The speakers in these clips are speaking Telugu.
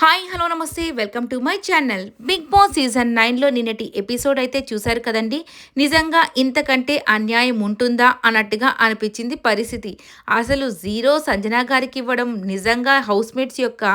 హాయ్ హలో నమస్తే. Welcome to my channel. Big boss season నైన్లో నిన్నటి ఎపిసోడ్ అయితే చూశారు కదండి. నిజంగా ఇంతకంటే అన్యాయం ఉంటుందా అన్నట్టుగా అనిపించింది పరిస్థితి. అసలు జీరో సంజనా గారికి ఇవ్వడం నిజంగా హౌస్మేట్స్ యొక్క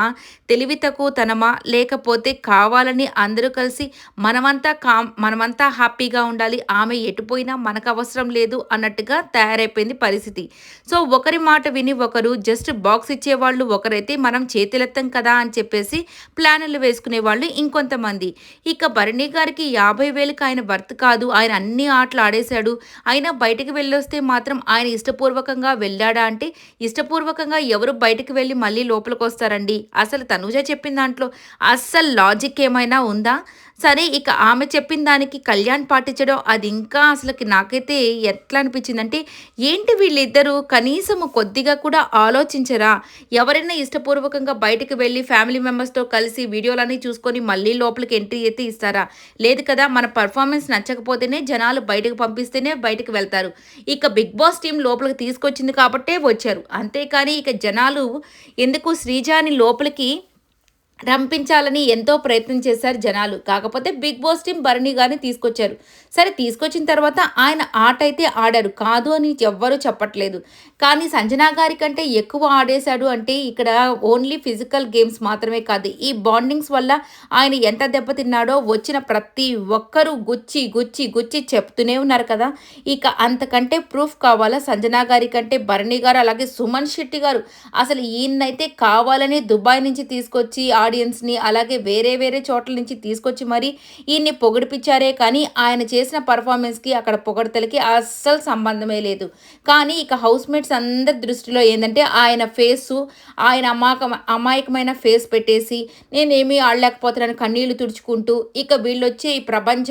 తెలివి తనమా? లేకపోతే కావాలని అందరూ కలిసి మనమంతా కా మనమంతా హ్యాపీగా ఉండాలి ఆమె ఎటుపోయినా మనకు అవసరం లేదు అన్నట్టుగా తయారైపోయింది పరిస్థితి. సో ఒకరి మాట విని ఒకరు జస్ట్ బాక్స్ ఇచ్చేవాళ్ళు ఒకరైతే మనం చేతులెత్తం కదా అని చెప్పేసి ప్లాన్లు వేసుకునే వాళ్ళు ఇంకొంతమంది. ఇక భరణి గారికి యాభై వేలకు ఆయన వర్త్ కాదు. ఆయన అన్ని ఆటలు ఆడేశాడు. అయినా బయటకు వెళ్ళొస్తే మాత్రం ఆయన ఇష్టపూర్వకంగా వెళ్ళాడా అంటే ఇష్టపూర్వకంగా ఎవరు బయటకు వెళ్ళి మళ్ళీ లోపలికి వస్తారండి? అసలు తనుజ చెప్పిన దాంట్లో అస్సలు లాజిక్ ఏమైనా ఉందా? సరే ఇక ఆమె చెప్పిన దానికి కళ్యాణ్ పాటించడం అది ఇంకా అసలుకి నాకైతే ఎట్లా అనిపించిందంటే ఏంటి వీళ్ళిద్దరూ కనీసం కొద్దిగా కూడా ఆలోచించరా? ఎవరైనా ఇష్టపూర్వకంగా బయటకు వెళ్ళి ఫ్యామిలీ మెంబర్స్ కస్టమర్స్తో కలిసి వీడియోలన్నీ చూసుకొని మళ్ళీ లోపలికి ఎంట్రీ అయితే ఇస్తారా? లేదు కదా మన పర్ఫార్మెన్స్ నచ్చకపోతేనే జనాలు బయటకు పంపిస్తేనే బయటకు వెళ్తారు. ఇక బిగ్ బాస్ టీం లోపలికి తీసుకొచ్చింది కాబట్టే వచ్చారు. అంతేకాని ఇక జనాలు ఎందుకు శ్రీజాని లోపలికి రంపించాలని ఎంతో ప్రయత్నం చేశారు జనాలు. కాకపోతే బిగ్ బాస్ టీం భరణి గారిని తీసుకొచ్చారు. సరే తీసుకొచ్చిన తర్వాత ఆయన ఆట అయితే ఆడారు. కాదు అని ఎవ్వరూ చెప్పట్లేదు. కానీ సంజనా గారి కంటే ఎక్కువ ఆడేశాడు అంటే ఇక్కడ ఓన్లీ ఫిజికల్ గేమ్స్ మాత్రమే కాదు ఈ బాండింగ్స్ వల్ల ఆయన ఎంత దెబ్బతిన్నాడో వచ్చిన ప్రతి ఒక్కరూ గుచ్చి గుచ్చి గుచ్చి చెప్తూనే ఉన్నారు కదా. ఇక అంతకంటే ప్రూఫ్ కావాలా సంజనా గారి కంటే భరణి గారు? అలాగే సుమన్ శెట్టి గారు. అసలు ఈయనైతే కావాలని దుబాయ్ నుంచి తీసుకొచ్చి ఆడియన్స్ని అలాగే వేరే వేరే చోట్ల నుంచి తీసుకొచ్చి మరి ఈయన్ని పొగిడిపించారే కానీ ఆయన చేసిన పర్ఫార్మెన్స్కి అక్కడ పొగడతలకి అస్సలు సంబంధమే లేదు. కానీ ఇక హౌస్ మేట్స్ అందరి దృష్టిలో ఏంటంటే ఆయన ఫేసు ఆయన అమాక అమాయకమైన ఫేస్ పెట్టేసి నేనేమీ ఆడలేకపోతున్నాను కన్నీళ్ళు తుడుచుకుంటూ ఇక వీళ్ళు వచ్చే ఈ ప్రపంచం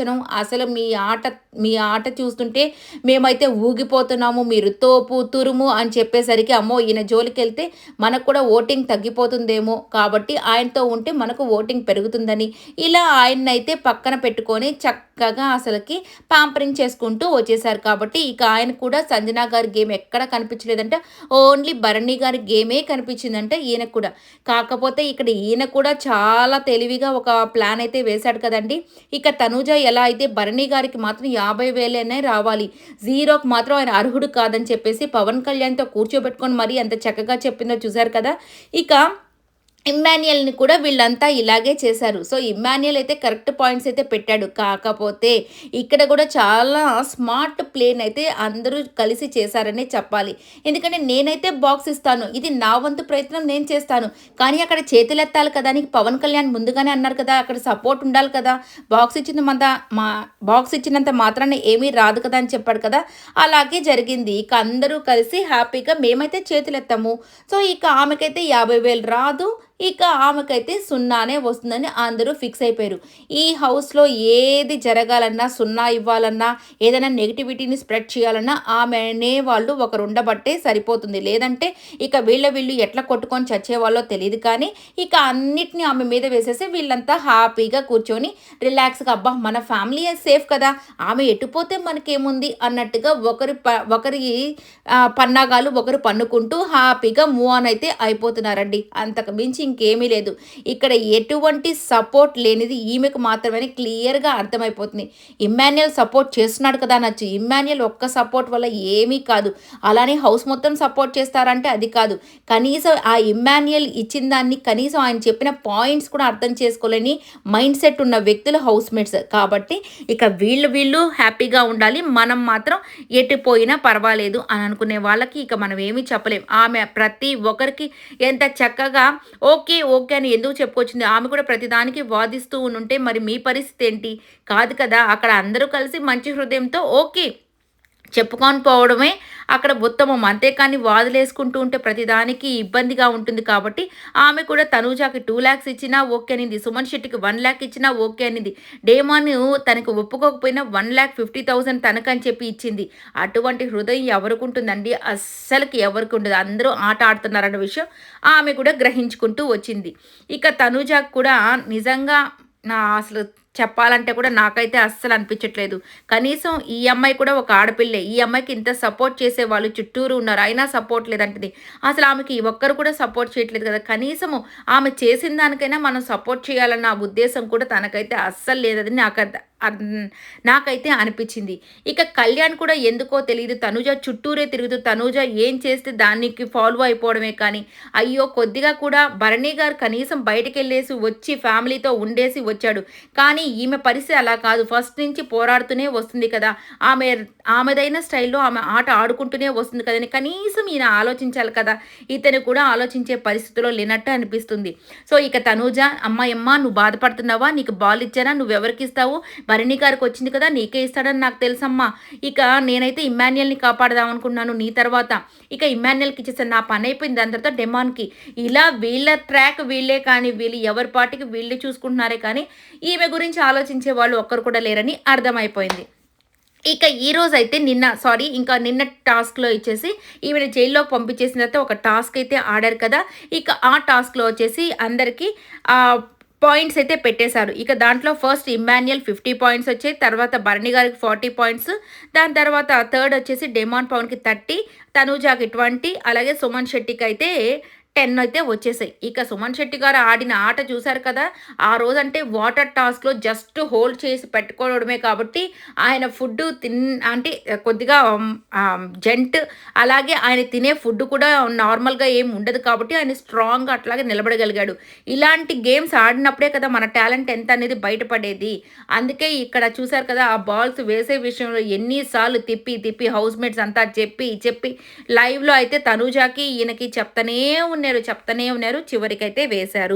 అసలు మీ ఆట మీ ఆట చూస్తుంటే మేమైతే ఊగిపోతున్నాము మీరు తోపు తురుము అని చెప్పేసరికి అమ్మో ఈయన జోలికి వెళ్తే మనకు కూడా ఓటింగ్ తగ్గిపోతుందేమో కాబట్టి ఆయనతో ఉంటే మనకు ఓటింగ్ పెరుగుతుందని ఇలా ఆయన్నైతే పక్కన పెట్టుకొని చక్కగా అసలుకి పాంపరింగ్ చేసుకుంటూ వచ్చేసారు కాబట్టి ఇక ఆయన కూడా సంజనా గారి గేమ్ ఎక్కడ కనిపించలేదంటే ఓన్లీ భరణి గారి గేమే కనిపించిందంటే ఈయన కూడా. కాకపోతే ఇక్కడ ఈయన కూడా చాలా తెలివిగా ఒక ప్లాన్ అయితే వేశాడు కదండి. ఇక తనూజ ఎలా అయితే భరణి గారికి మాత్రం యాభై వేలనే రావాలి జీరోకి మాత్రం ఆయన అర్హుడు కాదని చెప్పేసి పవన్ కళ్యాణ్తో కూర్చోబెట్టుకొని మరీ ఎంత చక్కగా చెప్పిందో చూశారు కదా. ఇక ఇమ్మాన్యుయల్ని కూడా వీళ్ళంతా ఇలాగే చేశారు. సో ఇమ్మాన్యుయల్ అయితే కరెక్ట్ పాయింట్స్ అయితే పెట్టాడు. కాకపోతే ఇక్కడ కూడా చాలా స్మార్ట్ ప్లేన్ అయితే అందరూ కలిసి చేశారనే చెప్పాలి. ఎందుకంటే నేనైతే బాక్స్ ఇస్తాను. ఇది నా వంతు ప్రయత్నం నేను చేస్తాను. కానీ అక్కడ చేతులెత్తాలి కదా అని పవన్ కళ్యాణ్ ముందుగానే అన్నారు కదా అక్కడ సపోర్ట్ ఉండాలి కదా. బాక్స్ ఇచ్చిన మంద మా బాక్స్ ఇచ్చినంత మాత్రాన్ని ఏమీ రాదు కదా అని చెప్పాడు కదా. అలాగే జరిగింది. ఇక అందరూ కలిసి హ్యాపీగా మేమైతే చేతులెత్తాము. సో ఇక ఆమెకైతే యాభై వేలు రాదు. ఇక ఆమెకైతే సున్నానే వస్తుందని అందరూ ఫిక్స్ అయిపోయారు. ఈ హౌస్లో ఏది జరగాలన్నా సున్నా ఇవ్వాలన్నా ఏదైనా నెగిటివిటీని స్ప్రెడ్ చేయాలన్నా ఆమెనే వాళ్ళు ఒకరు ఉండబట్టే సరిపోతుంది. లేదంటే ఇక వీళ్ళ వీళ్ళు ఎట్లా కొట్టుకొని చచ్చేవాళ్ళో తెలియదు కానీ ఇక అన్నిటిని ఆమె మీద వేసేసి వీళ్ళంతా హ్యాపీగా కూర్చొని రిలాక్స్గా అబ్బా మన ఫ్యామిలీ సేఫ్ కదా? ఆమె ఎటుపోతే మనకేముంది? అన్నట్టుగా ఒకరి ప ఒకరి పన్నాగాలు ఒకరు పన్నుకుంటూ హ్యాపీగా మూవ్ ఆన్ అయితే అయిపోతున్నారండి. అంతకు మించి ఇంకేమీ లేదు. ఇక్కడ ఎటువంటి సపోర్ట్ లేనిది ఈమెకు మాత్రమే క్లియర్గా అర్థమైపోతుంది. ఇమ్మాన్యుయల్ సపోర్ట్ చేస్తున్నాడు కదా అనొచ్చు. ఇమ్మాన్యుయల్ ఒక్క సపోర్ట్ వల్ల ఏమీ కాదు. అలానే హౌస్ మొత్తం సపోర్ట్ చేస్తారంటే అది కాదు. కనీసం ఆ ఇమ్మాన్యుయల్ ఇచ్చిన దాన్ని కనీసం ఆయన చెప్పిన పాయింట్స్ కూడా అర్థం చేసుకోలేని మైండ్ సెట్ ఉన్న వ్యక్తులు హౌస్ మేట్స్. కాబట్టి ఇక వీళ్ళు వీళ్ళు హ్యాపీగా ఉండాలి. మనం మాత్రం ఎటుపోయినా పర్వాలేదు అని అనుకునే వాళ్ళకి ఇక మనం ఏమీ చెప్పలేం. ఆమె ప్రతి ఒక్కరికి ఎంత చక్కగా ఓ ఓకే ఓకే అని ఎందుకు చెప్పుకొచ్చింది? ఆమె కూడా ప్రతిదానికి వాదిస్తూ ఉంటే మరి మీ పరిస్థితి ఏంటి? కాదు కదా అక్కడ అందరూ కలిసి మంచి హృదయంతో ఓకే చెప్పుకొని పోవడమే అక్కడ ఉత్తమం. అంతేకాని వాదులేసుకుంటూ ఉంటే ప్రతిదానికి ఇబ్బందిగా ఉంటుంది కాబట్టి ఆమె కూడా తనూజాకి టూ ల్యాక్స్ ఇచ్చినా ఓకే అనింది. సుమన్ శెట్టికి వన్ ల్యాక్ ఇచ్చినా ఓకే అనింది. డేమాన్ తనకు ఒప్పుకోకపోయినా వన్ ల్యాక్ ఫిఫ్టీ థౌసండ్ తనకని చెప్పి ఇచ్చింది. అటువంటి హృదయం ఎవరికి ఉంటుందండి అస్సలకి ఎవరికి ఉండదు అందరూ ఆట ఆడుతున్నారన్న విషయం ఆమె కూడా గ్రహించుకుంటూ వచ్చింది. ఇక తనూజాకి కూడా నిజంగా నా అసలు చెప్పాలంటే కూడా నాకైతే అస్సలు అనిపించట్లేదు. కనీసం ఈ అమ్మాయి కూడా ఒక ఆడపిల్లే. ఈ అమ్మాయికి ఇంత సపోర్ట్ చేసే వాళ్ళు చుట్టూరు ఉన్నారు. అయినా సపోర్ట్ లేదంటది. అసలు ఆమెకి ఒక్కరు కూడా సపోర్ట్ చేయట్లేదు కదా. కనీసము ఆమె చేసిన దానికైనా మనం సపోర్ట్ చేయాలన్న ఉద్దేశం కూడా తనకైతే అస్సలు లేదని నాకు నాకైతే అనిపించింది. ఇక కళ్యాణ్ కూడా ఎందుకో తెలియదు తనుజ చుట్టూరే తిరుగుతూ తనుజ ఏం చేస్తే దానికి ఫాలో అయిపోవడమే కానీ అయ్యో కొద్దిగా కూడా భరణి గారు కనీసం బయటకు వెళ్ళేసి వచ్చి ఫ్యామిలీతో ఉండేసి వచ్చాడు. కానీ ఈమె పరిస్థితి అలా కాదు. ఫస్ట్ నుంచి పోరాడుతూనే వస్తుంది కదా. ఆమె ఆమెదైన స్టైల్లో ఆమె ఆట ఆడుకుంటూనే వస్తుంది కదని కనీసం ఈయన ఆలోచించాలి కదా. ఇతను కూడా ఆలోచించే పరిస్థితిలో లేనట్టు అనిపిస్తుంది. సో ఇక తనూజ అమ్మాయమ్మ నువ్వు బాధపడుతున్నావా? నీకు బాల్ ఇచ్చానా? నువ్వు ఎవరికి ఇస్తావు? భరణి గారికి వచ్చింది కదా నీకే ఇస్తాడని నాకు తెలుసమ్మా. ఇక నేనైతే ఇమాన్యుయల్ని కాపాడదాం అనుకున్నాను నీ తర్వాత. ఇక ఇమాన్యుయల్కి ఇచ్చేసాను నా పని అయిపోయింది దాని తర్వాత డెమాన్కి. ఇలా వీళ్ళ ట్రాక్ వీళ్ళే కానీ వీళ్ళు ఎవరి పాటికి వీళ్ళు చూసుకుంటున్నారే కానీ ఈమె గురించి ఆలోచించే వాళ్ళు ఒక్కరు కూడా లేరని అర్థమైపోయింది. ఇక ఈ రోజు అయితే నిన్న సారీ ఇంకా నిన్న టాస్క్లో ఇచ్చేసి ఈవిడ జైల్లో పంపించేసిన తర్వాత ఒక టాస్క్ అయితే ఆడారు కదా. ఇక ఆ టాస్క్లో వచ్చేసి అందరికీ పాయింట్స్ అయితే పెట్టేశారు. ఇక దాంట్లో ఫస్ట్ ఇమ్మాన్యుయల్ ఫిఫ్టీ పాయింట్స్ వచ్చాయి. తర్వాత భరణి గారికి ఫార్టీ పాయింట్స్. దాని తర్వాత థర్డ్ వచ్చేసి డెమాన్ పవన్కి థర్టీ తనూజాకి ట్వంటీ అలాగే సుమన్ శెట్టికి అయితే టెన్ అయితే వచ్చేసాయి. ఇక సుమన్ శెట్టి గారు ఆడిన ఆట చూశారు కదా ఆ రోజంటే వాటర్ టాస్క్లో జస్ట్ హోల్డ్ చేసి పెట్టుకోవడమే కాబట్టి ఆయన ఫుడ్ తిన్ అంటే కొద్దిగా జంట్ అలాగే ఆయన తినే ఫుడ్ కూడా నార్మల్గా ఏం ఉండదు కాబట్టి ఆయన స్ట్రాంగ్గా అట్లాగే నిలబడగలిగాడు. ఇలాంటి గేమ్స్ ఆడినప్పుడే కదా మన టాలెంట్ ఎంత అనేది బయటపడేది. అందుకే ఇక్కడ చూశారు కదా ఆ బాల్స్ వేసే విషయంలో ఎన్నిసార్లు తిప్పి తిప్పి హౌస్ మేట్స్ అంతా చెప్పి చెప్పి లైవ్లో అయితే తనూజాకి ఈయనకి చెప్తానే ఉన్నారు చెప్తానే ఉన్నారు చివరికైతే వేశారు.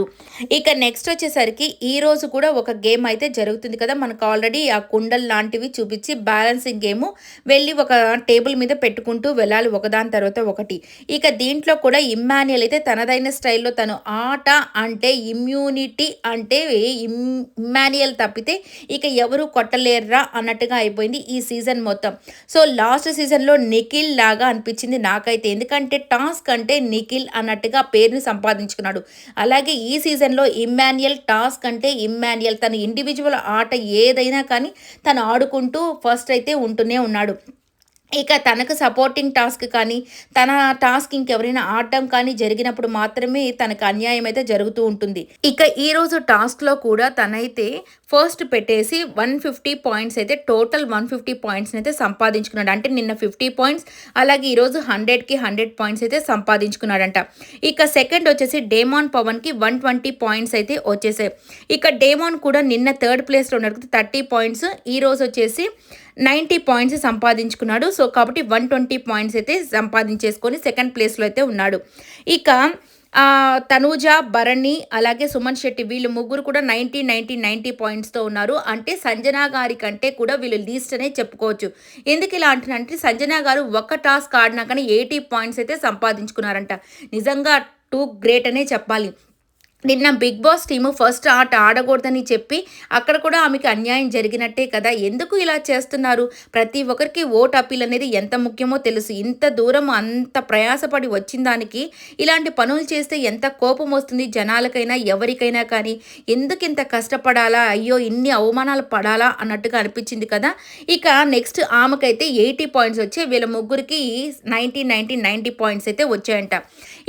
ఇక నెక్స్ట్ వచ్చేసరికి ఈ రోజు కూడా ఒక గేమ్ అయితే జరుగుతుంది కదా. మనకు ఆల్రెడీ ఆ కుండల్ లాంటివి చూపించి బ్యాలెన్సింగ్ గేమ్ వెళ్ళి ఒక టేబుల్ మీద పెట్టుకుంటూ వెళ్ళాలి ఒకదాని తర్వాత ఒకటి. ఇక దీంట్లో కూడా ఇమ్మాన్యుయల్ అయితే తనదైన స్టైల్లో తను ఆట అంటే ఇమ్యూనిటీ అంటే ఇమ్మాన్యుయల్ తప్పితే ఇక ఎవరు కొట్టలేర్రా అన్నట్టుగా అయిపోయింది ఈ సీజన్ మొత్తం. సో లాస్ట్ సీజన్లో నిఖిల్ లాగా అనిపించింది నాకైతే. ఎందుకంటే టాస్క్ అంటే నిఖిల్ అన్నట్టుగా ప్లేయర్గా పేరుని సంపాదించుకున్నాడు. అలాగే ఈ సీజన్లో ఇమ్మాన్యుయల్ టాస్క్ అంటే ఇమ్మాన్యుయల్ తన ఇండివిజువల్ ఆట ఏదైనా కానీ తను ఆడుకుంటూ ఫస్ట్ అయితే ఉంటూనే ఉన్నాడు. ఇక తనకు సపోర్టింగ్ టాస్క్ కానీ తన టాస్క్ ఇంకెవరైనా ఆడటం కానీ జరిగినప్పుడు మాత్రమే తనకు అన్యాయం అయితే జరుగుతూ ఉంటుంది. ఇక ఈ రోజు టాస్క్లో కూడా తనైతే ఫస్ట్ పెట్టేసి వన్ ఫిఫ్టీ పాయింట్స్ అయితే టోటల్ వన్ ఫిఫ్టీ పాయింట్స్ అయితే సంపాదించుకున్నాడు. అంటే నిన్న ఫిఫ్టీ పాయింట్స్ అలాగే ఈరోజు హండ్రెడ్కి హండ్రెడ్ పాయింట్స్ అయితే సంపాదించుకున్నాడంట. ఇక సెకండ్ వచ్చేసి డేమాన్ పవన్కి వన్ ట్వంటీ పాయింట్స్ అయితే వచ్చేసాయి. ఇక డేమాన్ కూడా నిన్న థర్డ్ ప్లేస్లో ఉన్నాడు థర్టీ పాయింట్స్ ఈ రోజు వచ్చేసి నైంటీ పాయింట్స్ సంపాదించుకున్నాడు. సో కాబట్టి వన్ ట్వంటీ పాయింట్స్ అయితే సంపాదించేసుకొని సెకండ్ ప్లేస్లో అయితే ఉన్నాడు. ఇక తనూజ భరణి అలాగే సుమన్ శెట్టి వీళ్ళు ముగ్గురు కూడా నైంటీ నైంటీ నైంటీ పాయింట్స్తో ఉన్నారు. అంటే సంజనా గారి కంటే కూడా వీళ్ళు లీస్ట్ అనే చెప్పుకోవచ్చు. ఎందుకు ఇలా అంటున్నారంటే సంజనా గారు ఒక టాస్క్ ఆడినా కానీ ఎయిటీ పాయింట్స్ అయితే సంపాదించుకున్నారంట. నిజంగా టూ గ్రేట్ అనే చెప్పాలి. నిన్న బిగ్ బాస్ టీము ఫస్ట్ ఆట ఆడకూడదని చెప్పి అక్కడ కూడా ఆమెకి అన్యాయం జరిగినట్టే కదా. ఎందుకు ఇలా చేస్తున్నారు? ప్రతి ఒక్కరికి ఓట్ అప్పీల్ అనేది ఎంత ముఖ్యమో తెలుసు. ఇంత దూరం అంత ప్రయాసపడి వచ్చిన దానికి ఇలాంటి పనులు చేస్తే ఎంత కోపం వస్తుంది జనాలకైనా ఎవరికైనా కానీ? ఎందుకు ఇంత కష్టపడాలా? అయ్యో ఇన్ని అవమానాలు పడాలా? అన్నట్టుగా అనిపించింది కదా. ఇక నెక్స్ట్ ఆమెకైతే ఎయిటీ పాయింట్స్ వచ్చి వీళ్ళ ముగ్గురికి నైంటీ నైంటీ నైంటీ పాయింట్స్ అయితే వచ్చాయంట.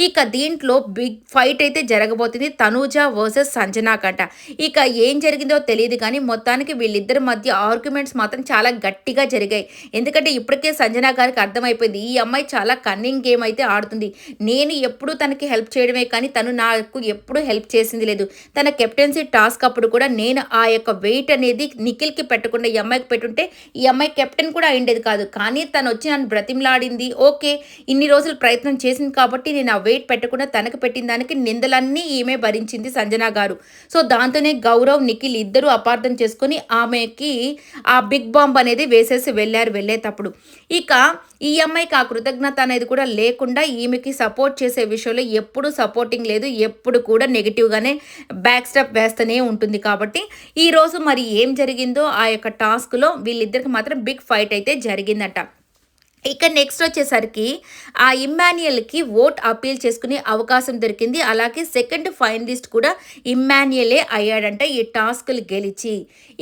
ఇక దీంట్లో బిగ్ ఫైట్ అయితే జరగబోతుంది. తనూజ వర్సెస్ సంజనా కంట ఇక ఏం జరిగిందో తెలియదు కానీ మొత్తానికి వీళ్ళిద్దరి మధ్య ఆర్గ్యుమెంట్స్ మాత్రం చాలా గట్టిగా జరిగాయి. ఎందుకంటే ఇప్పటికే సంజనా గారికి అర్థమైపోయింది ఈ అమ్మాయి చాలా కన్నింగ్ గేమ్ అయితే ఆడుతుంది. నేను ఎప్పుడు తనకి హెల్ప్ చేయడమే కానీ తను నాకు ఎప్పుడు హెల్ప్ చేసింది లేదు. తన కెప్టెన్సీ టాస్క్ అప్పుడు కూడా నేను ఆ యొక్క వెయిట్ అనేది నిఖిల్కి పెట్టకుండా ఈ అమ్మాయికి పెట్టుంటే ఈ అమ్మాయి కెప్టెన్ కూడా అయిండేది కాదు. కానీ తను వచ్చి నన్ను బ్రతిమలాడింది. ఓకే ఇన్ని రోజులు ప్రయత్నం చేసింది కాబట్టి నేను ఆ వెయిట్ పెట్టకుండా తనకు పెట్టిన దానికి నిందలన్నీ ఈమె భరించింది సంజన గారు. సో దాంతోనే గౌరవ్ నిఖిల్ ఇద్దరు అపార్థం చేసుకొని ఆమెకి ఆ బిగ్ బాంబ్ అనేది వేసేసి వెళ్ళారు వెళ్ళేటప్పుడు. ఇక ఈ అమ్మాయికి ఆ కృతజ్ఞత అనేది కూడా లేకుండా ఈమెకి సపోర్ట్ చేసే విషయంలో ఎప్పుడు సపోర్టింగ్ లేదు ఎప్పుడు కూడా నెగిటివ్గానే బ్యాక్ స్టెప్ వేస్తూనే ఉంటుంది కాబట్టి ఈరోజు మరి ఏం జరిగిందో ఆ యొక్క టాస్క్లో వీళ్ళిద్దరికి మాత్రం బిగ్ ఫైట్ అయితే జరిగిందట. ఇక నెక్స్ట్ వచ్చేసరికి ఆ ఇమ్మాన్యుయల్కి ఓట్ అపీల్ చేసుకునే అవకాశం దొరికింది. అలాగే సెకండ్ ఫైనలిస్ట్ కూడా ఇమ్మాన్యుయలే అయ్యాడంట ఈ టాస్క్లు గెలిచి.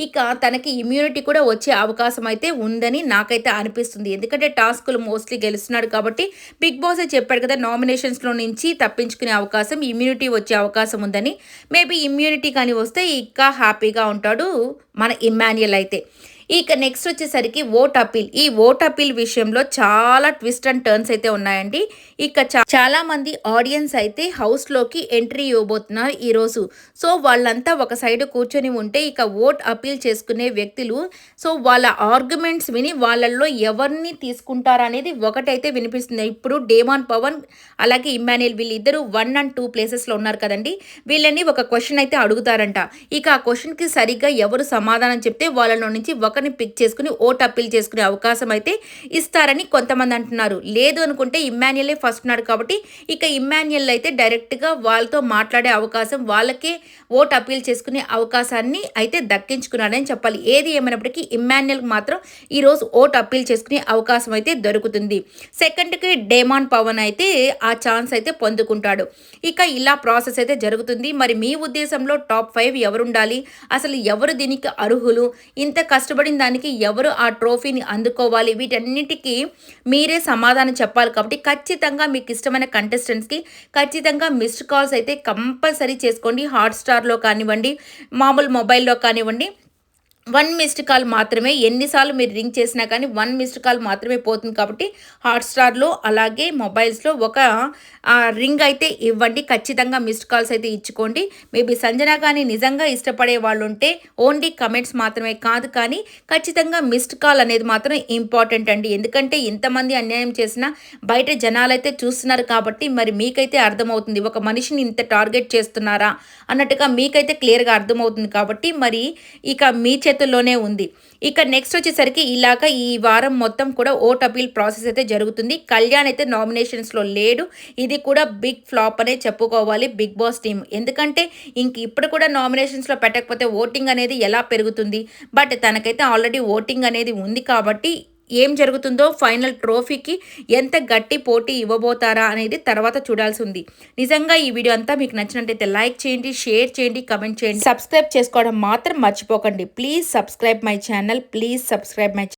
ఇక తనకి ఇమ్యూనిటీ కూడా వచ్చే అవకాశం అయితే ఉందని నాకైతే అనిపిస్తుంది. ఎందుకంటే టాస్కులు మోస్ట్లీ గెలుస్తున్నాడు కాబట్టి బిగ్ బాస్ చెప్పాడు కదా నామినేషన్స్లో నుంచి తప్పించుకునే అవకాశం ఇమ్యూనిటీ వచ్చే అవకాశం ఉందని. మేబీ ఇమ్యూనిటీ కానీ వస్తే ఇంకా హ్యాపీగా ఉంటాడు మన ఇమ్మాన్యుయల్ అయితే. ఇక నెక్స్ట్ వచ్చేసరికి ఓట్ అపీల్ ఈ ఓట్ అపీల్ విషయంలో చాలా ట్విస్ట్ అండ్ టర్న్స్ అయితే ఉన్నాయండి. ఇక చాలా మంది ఆడియన్స్ అయితే హౌస్లోకి ఎంట్రీ ఇవ్వబోతున్నారు ఈరోజు. సో వాళ్ళంతా ఒక సైడ్ కూర్చొని ఉంటే ఇక ఓట్ అపీల్ చేసుకునే వ్యక్తులు సో వాళ్ళ ఆర్గ్యుమెంట్స్ విని వాళ్ళల్లో ఎవరిని తీసుకుంటారనేది ఒకటైతే వినిపిస్తుంది. ఇప్పుడు డేమాన్ పవన్ అలాగే ఇమ్మాన్యుల్ వీళ్ళిద్దరూ వన్ అండ్ టూ ప్లేసెస్లో ఉన్నారు కదండి. వీళ్ళని ఒక క్వశ్చన్ అయితే అడుగుతారంట. ఇక ఆ క్వశ్చన్కి సరిగ్గా ఎవరు సమాధానం చెప్తే వాళ్ళ నుంచి ఒక ఒకరిని పిక్ చేసుకుని ఓట్ అప్పీల్ చేసుకునే అవకాశం అయితే ఇస్తారని కొంతమంది అంటున్నారు. లేదు అనుకుంటే ఇమ్మాన్యుయలే ఫస్ట్ ఉన్నాడు కాబట్టి ఇక ఇమ్మాన్యుయల్ అయితే డైరెక్ట్గా వాళ్ళతో మాట్లాడే అవకాశం వాళ్ళకే ఓట్ అప్పీల్ చేసుకునే అవకాశాన్ని అయితే దక్కించుకున్నాడని చెప్పాలి. ఏది ఏమైనప్పటికీ ఇమ్మాన్యుయల్ మాత్రం ఈరోజు ఓట్ అప్పీల్ చేసుకునే అవకాశం అయితే దొరుకుతుంది. సెకండ్కి డేమాన్ పవన్ అయితే ఆ ఛాన్స్ అయితే పొందుకుంటాడు. ఇక ఇలా ప్రాసెస్ అయితే జరుగుతుంది. మరి మీ ఉద్దేశంలో టాప్ ఫైవ్ ఎవరుండాలి? అసలు ఎవరు దీనికి అర్హులు? ఇంత కష్టపడి కష్టపడిన దానికి ఎవరు ఆ ట్రోఫీని అందుకోవాలి? వీటన్నిటికీ మీరే సమాధానం చెప్పాలి కాబట్టి ఖచ్చితంగా మీకు ఇష్టమైన కంటెస్టెంట్స్కి ఖచ్చితంగా మిస్డ్ కాల్స్ అయితే కంపల్సరీ చేసుకోండి. హాట్స్టార్లో కానివ్వండి మామూలు మొబైల్లో కానివ్వండి వన్ మిస్డ్ కాల్ మాత్రమే ఎన్నిసార్లు మీరు రింగ్ చేసినా కానీ వన్ మిస్డ్ కాల్ మాత్రమే పోతుంది కాబట్టి హాట్స్టార్లో అలాగే మొబైల్స్లో ఒక రింగ్ అయితే ఇవ్వండి. ఖచ్చితంగా మిస్డ్ కాల్స్ అయితే ఇచ్చుకోండి. మేబీ సంజన కానీ నిజంగా ఇష్టపడే వాళ్ళు ఉంటే ఓన్లీ కమెంట్స్ మాత్రమే కాదు కానీ ఖచ్చితంగా మిస్డ్ కాల్ అనేది మాత్రం ఇంపార్టెంట్ అండి. ఎందుకంటే ఇంతమంది అన్యాయం చేసినా బయట జనాలైతే చూస్తున్నారు కాబట్టి మరి మీకైతే అర్థమవుతుంది. ఒక మనిషిని ఇంత టార్గెట్ చేస్తున్నారా అన్నట్టుగా మీకైతే క్లియర్గా అర్థమవుతుంది కాబట్టి మరి ఇక మీ చేతుల్లోనే ఉంది. ఇక నెక్స్ట్ వచ్చేసరికి ఇలాగ ఈ వారం మొత్తం కూడా ఓట్ అపీల్ ప్రాసెస్ అయితే జరుగుతుంది. కళ్యాణ్ అయితే నామినేషన్స్లో లేడు. ఇది కూడా బిగ్ ఫ్లాప్ అనే చెప్పుకోవాలి బిగ్ బాస్ టీమ్ ఎందుకంటే ఇంక ఇప్పుడు కూడా నామినేషన్స్లో పెట్టకపోతే ఓటింగ్ అనేది ఎలా పెరుగుతుంది? బట్ తనకైతే ఆల్రెడీ ఓటింగ్ అనేది ఉంది కాబట్టి ఏం జరుగుతుందో ఫైనల్ ట్రోఫీకి ఎంత గట్టి పోటీ ఇవ్వబోతారా అనేది తర్వాత చూడాల్సి ఉంది. నిజంగా ఈ వీడియో అంతా మీకు నచ్చినట్టయితే లైక్ చేయండి షేర్ చేయండి కమెంట్ చేయండి. సబ్స్క్రైబ్ చేసుకోవడం మాత్రం మర్చిపోకండి. Please subscribe my channel please subscribe my